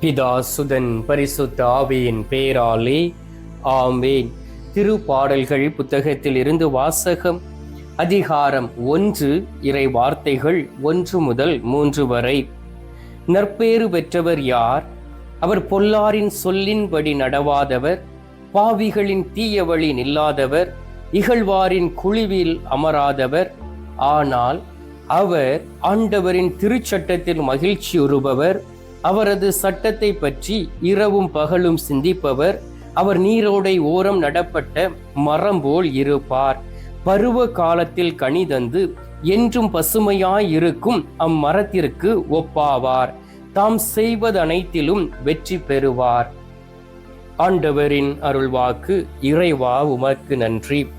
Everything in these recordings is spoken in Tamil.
பிதா சுதன் பரிசுத்த ஆவியின் பேராலே. ஆம்பேன் திருப்பாடல்கள் புத்தகத்தில் இருந்து வாசகம் அதிகாரம் ஒன்று இறை வார்த்தைகள் ஒன்று முதல் மூன்று வரை. நற்பேறு பெற்றவர் யார்? அவர் பொல்லாரின் சொல்லின்படி நடவாதவர் பாவிகளின் தீய வழி நில்லாதவர் இகழ்வாரின் குழுவில் அமராதவர். ஆனால் அவர் ஆண்டவரின் திருச்சட்டத்தில் மகிழ்ச்சியுறுபவர் அவரது சட்டத்தை பற்றி இரவும் பகலும் சிந்திப்பவர் அவர் நீரோடை ஓரம் நடப்பட்ட மரம் போல் இருப்பார். பருவ காலத்தில் கனி தந்து என்றும் பசுமையாய் இருக்கும் அம்மரத்திற்கு ஒப்பாவார். தாம் செய்வதனைத்திலும் வெற்றி பெறுவார். ஆண்டவரின் அருள்வாக்கு இறைவா உமக்கு நன்றி.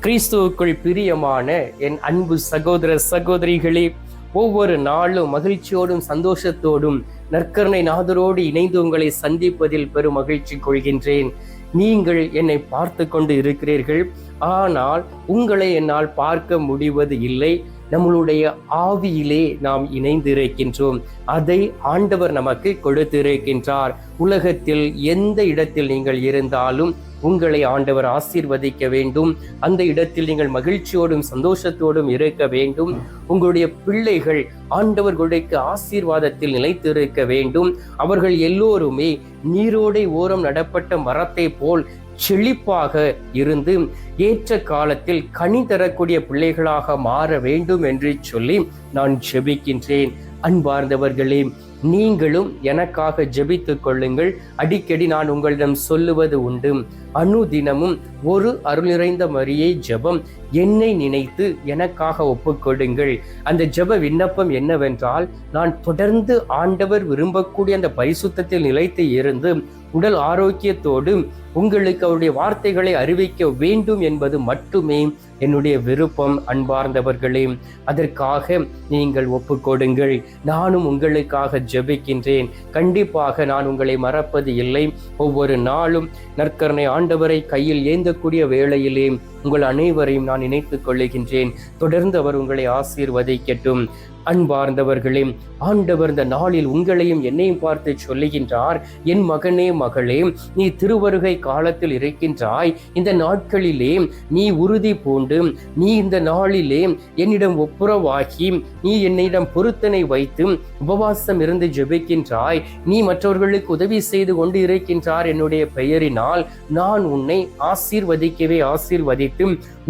கிறிஸ்துவுக்குள் பிரியமான என் அன்பு சகோதர சகோதரிகளே ஒவ்வொரு நாளும் மகிழ்ச்சியோடும் சந்தோஷத்தோடும் நற்கருணை நாதரோடு இணைந்து உங்களை சந்திப்பதில் பெரும் மகிழ்ச்சி கொள்கின்றேன். நீங்கள் என்னை பார்த்து கொண்டு இருக்கிறீர்கள். ஆனால் உங்களை என்னால் பார்க்க முடிவது இல்லை. நம்மளுடைய ஆவியிலே நாம் இணைந்திருக்கின்றோம். அதை ஆண்டவர் நமக்கு கொடுத்திருக்கின்றார். உலகத்தில் எந்த இடத்தில் நீங்கள் இருந்தாலும் உங்களை ஆண்டவர் ஆசீர்வதிக்க வேண்டும். அந்த இடத்தில் நீங்கள் மகிழ்ச்சியோடும் சந்தோஷத்தோடும் இருக்க வேண்டும். உங்களுடைய பிள்ளைகள் ஆண்டவர்களுடைய ஆசீர்வாதத்தில் நிலைத்திருக்க வேண்டும். அவர்கள் எல்லோருமே நீரோடை ஓரம் நடப்பட்ட மரத்தை போல் செழிப்பாக இருந்து ஏற்ற காலத்தில் கனி தரக்கூடிய பிள்ளைகளாக மாற வேண்டும் என்று சொல்லி நான் ஜெபிக்கின்றேன். அன்பார்ந்தவர்களே நீங்களும் எனக்காக ஜெபித்துக் கொள்ளுங்கள். அடிக்கடி நான் உங்களிடம் சொல்லுவது உண்டு. அனுதினமும் ஒரு அருள் நிறைந்த மரியை ஜெபம் என்னை நினைத்து எனக்காக ஒப்புக்கொடுங்கள். அந்த ஜெப விண்ணப்பம் என்னவென்றால் நான் தொடர்ந்து ஆண்டவர் விரும்பக்கூடிய அந்த பரிசுத்தத்தில் நிலைத்து இருந்து உடல் ஆரோக்கியத்தோடு உங்களுக்கு அவருடைய வார்த்தைகளை அறிவிக்க வேண்டும் என்பது மட்டுமே என்னுடைய விருப்பம் அன்பார்ந்தவர்களே. அதற்காக நீங்கள் ஒப்புக்கொடுங்கள். நானும் உங்களுக்காக ஜெபிக்கின்றேன். கண்டிப்பாக நான் உங்களை மறப்பது இல்லை. ஒவ்வொரு நாளும் நற்கரணை ஆண்டவரை கையில் ஏந்தக்கூடிய வேளையிலே உங்கள் அனைவரையும் நான் இணைத்துக் கொள்ளுகின்றேன். தொடர்ந்து அவர் உங்களை ஆசீர்வதிக்கட்டும். அன்பார்ந்தவர்களே ஆண்டவர் இந்த நாளில் உங்களையும் என்னையும் பார்த்து சொல்லுகின்றார் என் மகனே மகளே நீ திருவருகை காலத்தில் இருக்கின்றாய். இந்த நாட்களிலே நீ உறுதி பூண்டு நீ இந்த நாளிலே என்னிடம் ஒப்புரவாகி நீ என்னிடம் பொருத்தனை வைத்து உபவாசம் இருந்து ஜெபிக்கின்றாய். நீ மற்றவர்களுக்கு உதவி செய்து கொண்டு இருக்கின்றார் என்னுடைய பெயரினால். நான் உன்னை ஆசீர்வதிக்கவே ஆசீர்வதித்து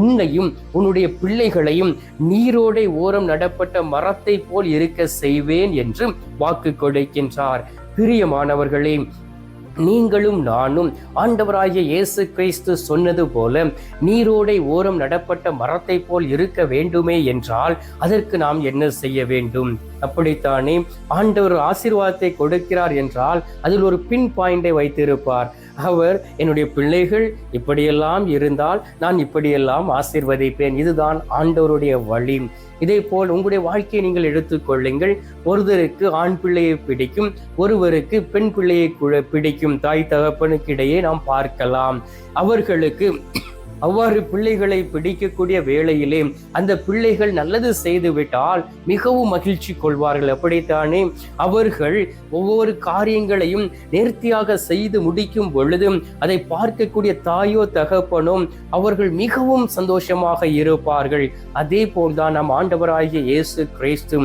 உன்னையும் உன்னுடைய பிள்ளைகளையும் நீரோடை ஓரம் நடப்பட்ட மரத்தை போல் இருக்க செய்வேன் என்று வாக்கு கொடுக்கின்றார். பிரியமானவர்களே நீங்களும் நானும் ஆண்டவராகிய இயேசு கிறிஸ்து சொன்னது போல நீரோடை ஓரம் நடப்பட்ட மரத்தை போல் இருக்க வேண்டுமே என்றால் அதற்கு நாம் என்ன செய்ய வேண்டும்? அப்படித்தானே ஆண்டவர் ஆசீர்வாதத்தை கொடுக்கிறார் என்றால் அதில் ஒரு பின் பாயிண்டை வைத்திருப்பார். அவர் என்னுடைய பிள்ளைகள் இப்படியெல்லாம் இருந்தால் நான் இப்படியெல்லாம் ஆசீர்வதிப்பேன். இதுதான் ஆண்டவருடைய வழி. இதே போல் உங்களுடைய வாழ்க்கையை நீங்கள் எடுத்துக்கொள்ளுங்கள் ஒருவருக்கு ஆண் பிள்ளையை பிடிக்கும் ஒருவருக்கு பெண் பிள்ளையை பிடிக்கும். தாய் தகப்பனுக்கு இடையே நாம் பார்க்கலாம். அவர்களுக்கு அவ்வாறு பிள்ளைகளை பிடிக்கக்கூடிய வேளையிலே அந்த பிள்ளைகள் நல்லது செய்துவிட்டால் மிகவும் மகிழ்ச்சி கொள்வார்கள். அப்படித்தானே? அவர்கள் ஒவ்வொரு காரியங்களையும் நேர்த்தியாக செய்து முடிக்கும் பொழுதும் அதை பார்க்கக்கூடிய தாயோ தகப்பனும் அவர்கள் மிகவும் சந்தோஷமாக இருப்பார்கள். அதே போல்தான் நம் ஆண்டவராகிய இயேசு கிறிஸ்து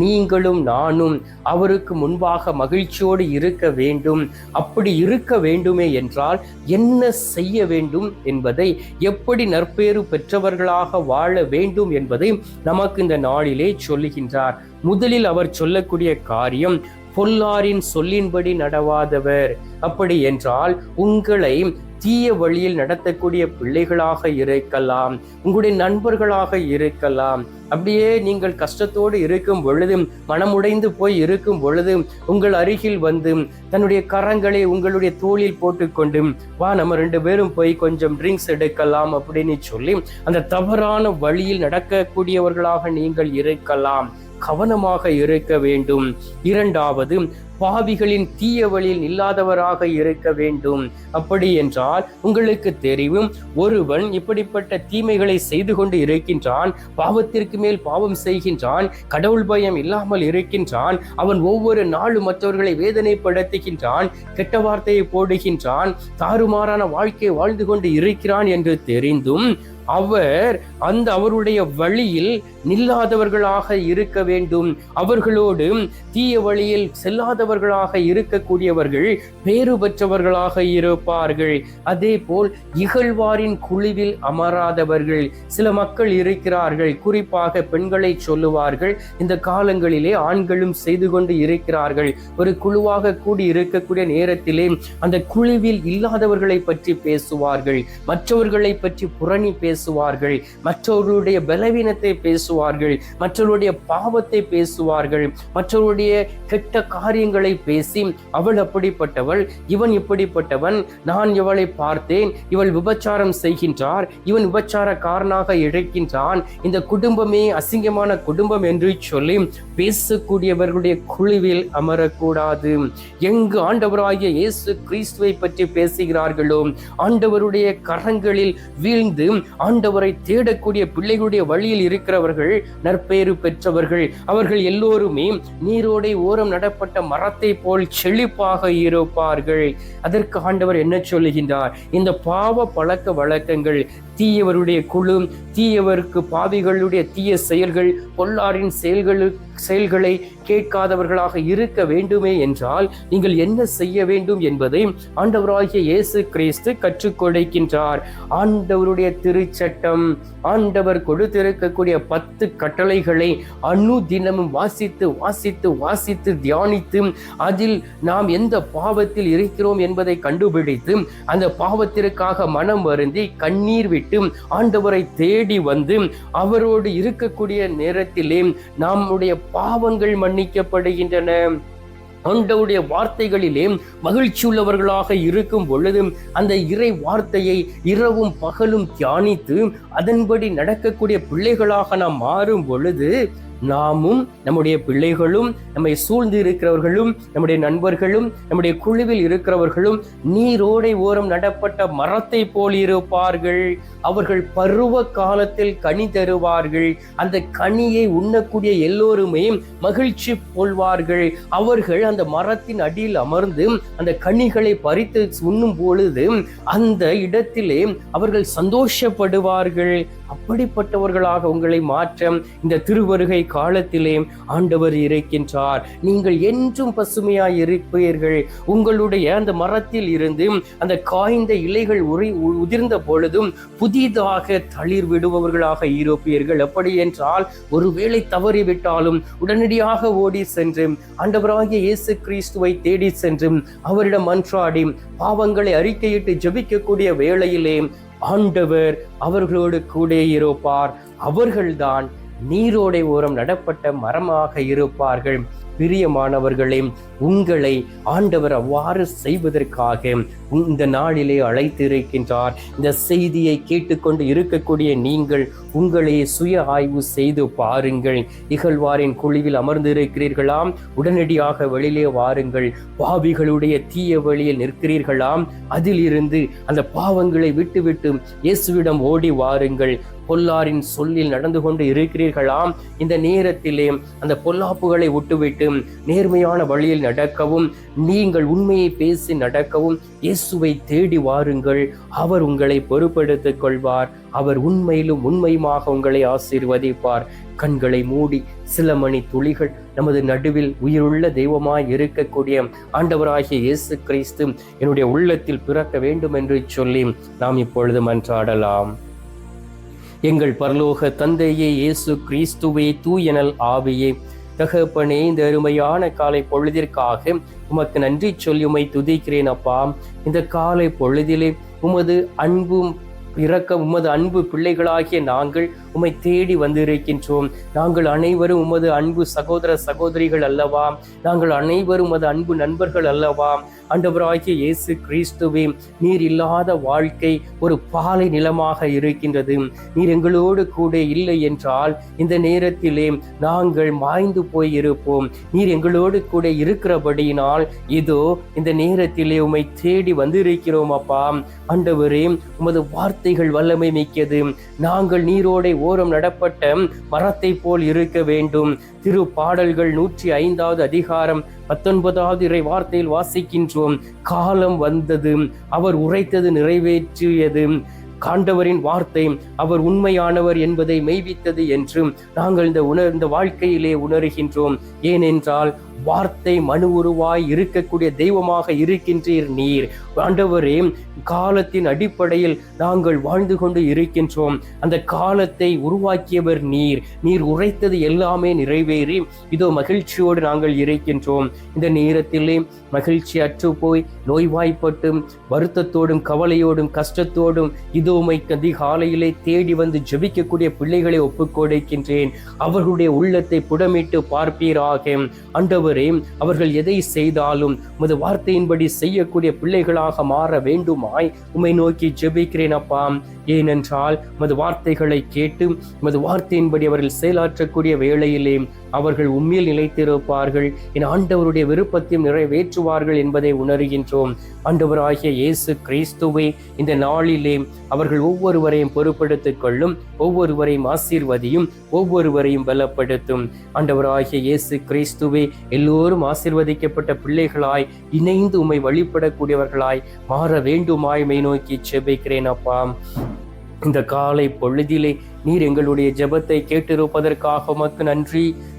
நீங்களும் நானும் அவருக்கு முன்பாக மகிழ்ச்சியோடு இருக்க வேண்டும். அப்படி இருக்க வேண்டுமே என்றால் என்ன செய்ய வேண்டும் என்பதை எப்படி நற்பேறு பெற்றவர்களாக வாழ வேண்டும் என்பதை நமக்கு இந்த நாளிலே சொல்லுகின்றார். முதலில் அவர் சொல்லக்கூடிய காரியம் பொல்லாரின் சொல்லின்படி நடவாதவர். அப்படி என்றால் உங்களை தீய வழியில் நடத்தக்கூடிய பிள்ளைகளாக இருக்கலாம் உங்களுடைய நண்பர்களாக இருக்கலாம். அப்படியே நீங்கள் கஷ்டத்தோடு இருக்கும் பொழுதும் மனமுடைந்து போய் இருக்கும் பொழுதும் உங்கள் அருகில் வந்து தன்னுடைய கரங்களை உங்களுடைய தோளில் போட்டுக்கொண்டு வா நம்ம ரெண்டு பேரும் போய் கொஞ்சம் ட்ரிங்க்ஸ் எடுக்கலாம் அப்படின்னு சொல்லி அந்த தவறான வழியில் நடக்கக்கூடியவர்களாக நீங்கள் இருக்கலாம். கவனமாக இருக்க வேண்டும். இரண்டாவது பாவிகளின் தீய வழியில் இல்லாதவராக இருக்க வேண்டும். அப்படி என்றால் உங்களுக்கு தெரியும் ஒருவன் இப்படிப்பட்ட தீமைகளை செய்து கொண்டு இருக்கின்றான் பாவத்திற்கு மேல் பாவம் செய்கின்றான் கடவுள் பயம் இல்லாமல் இருக்கின்றான் அவன் ஒவ்வொரு நாளும் மற்றவர்களை வேதனைப்படுத்துகின்றான் கெட்ட வார்த்தையை போடுகின்றான் தாறுமாறான வாழ்க்கை வாழ்ந்து கொண்டு இருக்கிறான் என்று தெரிந்தும் அவர் அந்த அவருடைய வழியில் நில்லாதவர்களாக இருக்க வேண்டும். அவர்களோடு தீய வழியில் செல்லாதவர்களாக இருக்கக்கூடியவர்கள் பேறு பெற்றவர்களாக இருப்பார்கள். அதே போல் இகழ்வாரின் குழுவில் அமராதவர்கள் சில மக்கள் இருக்கிறார்கள். குறிப்பாக பெண்களை சொல்லுவார்கள். இந்த காலங்களிலே ஆண்களும் செய்து கொண்டு இருக்கிறார்கள். ஒரு குழுவாக கூடி இருக்கக்கூடிய நேரத்திலே அந்த குழுவில் இல்லாதவர்களை பற்றி பேசுவார்கள். மற்றவர்களை பற்றி புரணி பேசுவார்கள். மற்றவர்களுடைய பலவீனத்தை பேசுவார்கள். மற்றவருடைய பாவத்தை பேசுவார்கள். மற்றவருடைய கெட்ட காரியங்களை பேசி அவள் அப்படிப்பட்டவள் இவன் இப்படிப்பட்டவன் நான் இவளை பார்த்தேன் இவள் விபச்சாரம் செய்கின்றார் இவன் விபச்சாரக்காரனாக இழைக்கின்றான் இந்த குடும்பமே அசிங்கமான குடும்பம் என்று சொல்லி பேசக்கூடியவர்களுடைய குழுவில் அமரக்கூடாது. எங்கு ஆண்டவராகிய இயேசு கிறிஸ்துவை பற்றி பேசுகிறார்களோ ஆண்டவருடைய கரங்களில் வீழ்ந்து ஆண்டவரை தேடக்கூடிய பிள்ளைகளுடைய வழியில் இருக்கிறவர்கள் நற்பேறு பெற்றவர்கள். அவர்கள் எல்லோருமே நீரோடை ஓரம் நடப்பட்ட மரத்தை போல் செழிப்பாக இருப்பார்கள். அதற்கு ஆண்டவர் என்ன சொல்லுகின்றார்? இந்த பாவ பழக்க வழக்கங்கள் தீயவருடைய குழு தீயவருக்கு பாவிகளுடைய தீய செயல்கள் பொல்லாரின் செயல்களு செயல்களை கேட்காதவர்களாக இருக்க வேண்டுமே என்றால் நீங்கள் என்ன செய்ய வேண்டும் என்பதை ஆண்டவராகிய இயேசு கிறிஸ்து கற்றுக் கொடுக்கின்றார். ஆண்டவருடைய திருச்சட்டம் ஆண்டவர் கொடுத்திருக்கக்கூடிய பத்து கட்டளைகளை அணு தினமும் வாசித்து வாசித்து வாசித்து தியானித்து அதில் நாம் எந்த பாவத்தில் இருக்கிறோம் என்பதை கண்டுபிடித்து அந்த பாவத்திற்காக மனம் வருந்தி கண்ணீர் விட்டு ஆண்டவரை தேடி வந்து அவரோடு இருக்கக்கூடிய நேரத்திலே நம்முடைய பாவங்கள் மன்னிக்கப்படுகின்றன. ஆண்டவுடைய வார்த்தைகளிலே மகிழ்ச்சி உள்ளவர்களாக இருக்கும் பொழுது அந்த இறை வார்த்தையை இரவும் பகலும் தியானித்து அதன்படி நடக்கக்கூடிய பிள்ளைகளாக நாம் மாறும் பொழுது நாமும் நம்முடைய பிள்ளைகளும் நம்மை சூழ்ந்து இருக்கிறவர்களும் நம்முடைய நண்பர்களும் நம்முடைய குழுவில் இருக்கிறவர்களும் நீரோடை ஓரம் நடப்பட்ட மரத்தை போல் இருப்பார்கள். அவர்கள் பருவ காலத்தில் கனி தருவார்கள். அந்த கனியை உண்ணக்கூடிய எல்லோருமே மகிழ்ச்சி கொள்வார்கள். அவர்கள் அந்த மரத்தின் அடியில் அமர்ந்து அந்த கனிகளை பறித்து உண்ணும் பொழுது அந்த இடத்திலே அவர்கள் சந்தோஷப்படுவார்கள். அப்படிப்பட்டவர்களாக உங்களை மாற்ற இந்த திருவருகை காலத்திலே ஆண்டவர் இருக்கின்றார் நீங்கள் என்றும் பசுமையாய் இருப்பீர்கள். உங்களுடைய அந்த மரத்தில் இருந்து அந்த காய்ந்த இலைகள் உரி உதிர்ந்த பொழுதும் புதிதாக தளிர் விடுபவர்களாக இருப்பீர்கள். எப்படி என்றால் ஒருவேளை தவறிவிட்டாலும் உடனடியாக ஓடி சென்று ஆண்டவராகிய இயேசு கிறிஸ்துவை தேடி சென்று அவரிடம் மன்றாடி பாவங்களை அறிக்கையிட்டு ஜெபிக்கக்கூடிய வேளையிலே ஆண்டவர் அவர்களோடு கூட இருப்பார். அவர்கள்தான் நீரோடை ஓரம் நடப்பட்ட மரமாக இருப்பார்கள். பிரியமானவர்களே உங்களை ஆண்டவர் அவ்வாறு செய்வதற்காக இந்த நாளிலே அழைத்திருக்கின்றார். இந்த செய்தியை கேட்டுக்கொண்டு இருக்கக்கூடிய நீங்கள் உங்களை சுய ஆய்வு செய்து பாருங்கள். இகழ்வாரின் குழுவில் அமர்ந்திருக்கிறீர்களாம். உடனடியாக வெளியிலே வாருங்கள். பாவிகளுடைய தீய வழியில் நிற்கிறீர்களாம். அதிலிருந்து அந்த பாவங்களை விட்டுவிட்டு இயேசுவிடம் ஓடி வாருங்கள். பொல்லாரின் சொல்லில் நடந்து கொண்டு இருக்கிறீர்களாம். இந்த நேரத்திலே அந்த பொல்லாப்புகளை விட்டுவிட்டு நேர்மையான வழியில் நடக்கவும் நீங்கள் உண்மையை பேசி நடக்கவும் இயேசுவை தேடி வாருங்கள். அவர் உங்களை பொறுப்படுத்திக் கொள்வார். அவர் உண்மையிலும் உண்மையுமாக உங்களை ஆசீர்வதிப்பார். கண்களை மூடி சில மணி துளிகள் நமது நடுவில் உயிருள்ள தெய்வமாய் இருக்கக்கூடிய ஆண்டவராகிய இயேசு கிறிஸ்து என்னுடைய உள்ளத்தில் பிறக்க வேண்டும் என்று சொல்லி நாம் இப்பொழுது மன்றாடலாம். எங்கள் பரலோக தந்தையே இயேசு கிறிஸ்துவே தூயனல் ஆவியே. தகப்பனே இந்த அருமையான காலை பொழுதிற்காக உமக்கு நன்றி சொல்லி உமை துதிக்கிறேன் அப்பா. இந்த காலை பொழுதிலே உமது அன்பும் இறக்க உமது அன்பு பிள்ளைகளாகிய நாங்கள் உம்மை தேடி வந்திருக்கின்றோம். நாங்கள் அனைவரும் உமது அன்பு சகோதர சகோதரிகள் அல்லவா? நாங்கள் அனைவரும் உமது அன்பு நண்பர்கள் அல்லவா? அண்டவராகிய இயேசு கிறிஸ்துவே நீர் இல்லாத வாழ்க்கை ஒரு பாலை நிலமாக இருக்கின்றது. நீர் எங்களோடு கூட இல்லை என்றால் இந்த நேரத்திலே நாங்கள் மாய்ந்து போய் இருப்போம் நீர் எங்களோடு கூட இருக்கிறபடியினால் இதோ இந்த நேரத்திலே உம்மை தேடி வந்திருக்கிறோம் அப்பா. அண்டவரே உமது வார்த்தைகள் வல்லமை மிக்கது. நாங்கள் நீரோடை ஓரம் நடப்பட்ட மரத்தை போல் இருக்க வேண்டும். திரு பாடல்கள் நூற்றி ஐந்தாவது அதிகாரம் பத்தொன்பதாவது இறை வார்த்தையில் வாசிக்கின்றோம். காலம் வந்தது அவர் உரைத்தது நிறைவேற்றியது. காண்டவரின் வார்த்தை அவர் உண்மையானவர் என்பதை மெய்வித்தது என்று நாங்கள் இந்த உணர் இந்த வாழ்க்கையிலே உணர்கின்றோம். ஏனென்றால் வார்த்தை மனு உருவாய் இருக்கக்கூடிய தெய்வமாக இருக்கின்றீர் நீர். ஆண்டவரே காலத்தின் அடிப்படையில் நாங்கள் வாழ்ந்து கொண்டு இருக்கின்றோம். அந்த காலத்தை உருவாக்கியவர் நீர். நீர் உரைத்தது எல்லாமே நிறைவேறி இதோ மகிழ்ச்சியோடு நாங்கள் இருக்கின்றோம். இந்த நேரத்திலே மகிழ்ச்சி அற்று போய் நோய்வாய்ப்பட்டும் வருத்தத்தோடும் கவலையோடும் கஷ்டத்தோடும் இதோ மை அதிகாலையிலே தேடி வந்து ஜெபிக்கக்கூடிய பிள்ளைகளை ஒப்புக்கொடுக்கின்றேன். அவர்களுடைய உள்ளத்தை புடமிட்டு பார்ப்பீராக. ஆண்டவரே அவர்கள் எதை செய்தாலும் உமது வார்த்தையின்படி செய்யக்கூடிய பிள்ளைகளாக மாற வேண்டுமாய் உம்மை நோக்கி ஜெபிக்கிறேன் அப்பா. ஏனென்றால் உமது வார்த்தைகளை கேட்டு உமது வார்த்தையின்படி அவர்கள் செயலாற்றக்கூடிய வேளையிலே அவர்கள் உண்மையில் நிலைத்திருப்பார்கள். என் ஆண்டவருடைய விருப்பத்தையும் நிறைவேற்றுவார்கள் என்பதை உணர்கின்றோம். ஆண்டவராகிய இயேசு கிறிஸ்துவை இந்த நாளிலே அவர்கள் ஒவ்வொருவரையும் பொறுப்படுத்திக் கொள்ளும் ஒவ்வொருவரையும் ஆசீர்வதியும் ஒவ்வொருவரையும் பலப்படுத்தும். ஆண்டவராகிய இயேசு கிறிஸ்துவை எல்லோரும் ஆசீர்வதிக்கப்பட்ட பிள்ளைகளாய் இணைந்து உமை வழிபடக்கூடியவர்களாய் மாற வேண்டுமாய் மை நோக்கி செபிக்கிறேன் அப்பா. இந்த காலை பொழுதிலே நீர் எங்களுடைய ஜெபத்தை கேட்டிருப்பதற்காக உமக்கு நன்றி.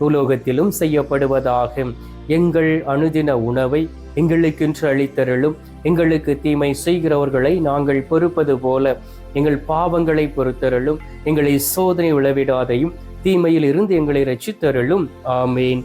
பூலோகத்திலும் செய்யப்படுவதாகும் எங்கள் அனுதின உணவை எங்களுக்கென்று அளித்தருளும். எங்களுக்கு தீமை செய்கிறவர்களை நாங்கள் பொறுப்பது போல. எங்கள் பாவங்களை பொறுத்தருளும். எங்களை சோதனை விளைவிடாதையும் தீமையில் இருந்து எங்களை ரட்சித்தருளும் ஆமேன்.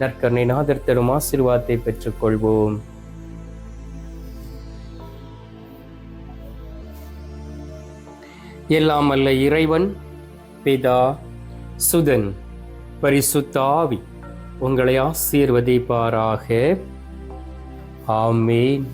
நற்கருணை நாதர் தரும் ஆசீர்வாதத்தை பெற்றுக்கொள்வோம். எல்லாம் அல்ல இறைவன் பிதா சுதன் பரிசுத்தாவி உங்களை ஆசீர்வதிப்பாராக. ஆமேன்.